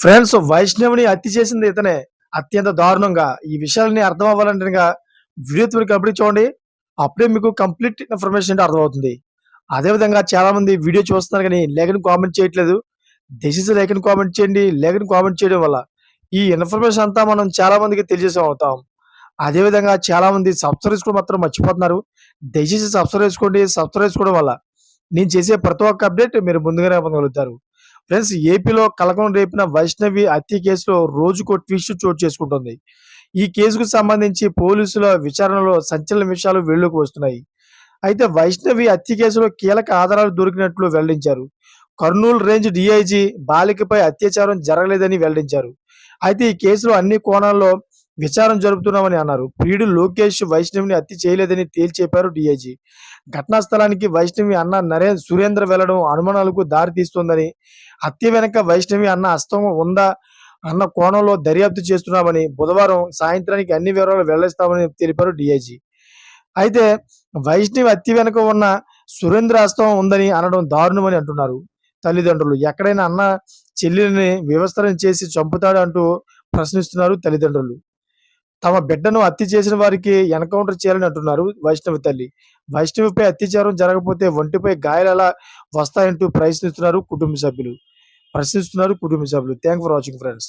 Friends వైష్ణవిని హత్య చేసింది ఇతనే. అత్యంత దారుణంగా. ఈ విషయాలని అర్థం అవ్వాలంటే వీడియో మీరు కంప్లీట్ చూడండి. అప్పుడే మీకు కంప్లీట్ ఇన్ఫర్మేషన్ అంటే అర్థమవుతుంది. అదేవిధంగా చాలా మంది వీడియో చూస్తున్నారు కానీ లేఖను కామెంట్ చేయట్లేదు. దయచేసి లేఖను కామెంట్ చేయండి. లేఖను కామెంట్ చేయడం వల్ల ఈ ఇన్ఫర్మేషన్ అంతా మనం చాలా మందికి తెలియజేసే అవుతాం. అదేవిధంగా చాలా మంది సబ్స్క్రైబ్ చేసుకోవడం మాత్రం మర్చిపోతున్నారు. దయచేసి సబ్స్క్రైబ్ చేసుకోండి. సబ్స్క్రైబ్ చేసుకోవడం వల్ల నేను చేసే ప్రతి ఒక్క అప్డేట్ మీరు ముందుగానే పొందగలుగుతారు. ఫ్రెండ్స్ ఏపీలో కలకం రేపిన వైష్ణవి హత్య కేసులో రోజుకో ట్విస్ట్ చోటు చేసుకుంటుంది. ఈ కేసుకు సంబంధించి పోలీసుల విచారణలో సంచలన విషయాలు వెళ్ళుకు వస్తున్నాయి. అయితే వైష్ణవి హత్య కేసులో కీలక ఆధారాలు దొరికినట్లు వెల్లడించారు. కర్నూలు రేంజ్ డిఐజీ బాలికపై అత్యాచారం జరగలేదని వెల్లడించారు. అయితే ఈ కేసులో అన్ని కోణాల్లో విచారణ జరుపుతున్నామని అన్నారు. ప్రియుడు లోకేష్ వైష్ణవిని హత్య చేయలేదని తేల్చెప్పారు డిఐజీ. ఘటనా స్థలానికి వైష్ణవి అన్న నరే సురేంద్ర వెళ్ళడం అనుమానాలకు దారితీస్తోందని హత్య వెనక వైష్ణవి అన్న హస్తం ఉందా అన్న కోణంలో దర్యాప్తు చేస్తున్నామని బుధవారం సాయంత్రానికి అన్ని వివరాలు వెల్లడిస్తామని తెలిపారు డిఐజీ. అయితే వైష్ణవి హత్య వెనుక ఉన్న సురేంద్ర హస్తం ఉందని అనడం దారుణమని అంటున్నారు. తల్లిదండ్రులు ఎక్కడైనా అన్న చెల్లెల్ని వివస్త్రం చేసి చంపుతాడు అంటూ ప్రశ్నిస్తున్నారు తల్లిదండ్రులు. తమ బిడ్డను హత్య చేసిన వారికి ఎన్కౌంటర్ చేయాలని అంటున్నారు వైష్ణవి తల్లి. వైష్ణవిపై అత్యాచారం జరగకపోతే ఒంటిపై గాయాలు ఎలా వస్తాయంటూ ప్రశ్నిస్తున్నారు కుటుంబ సభ్యులు. ప్రశ్నిస్తున్నారు కుటుంబ సభ్యులు. Thank for watching friends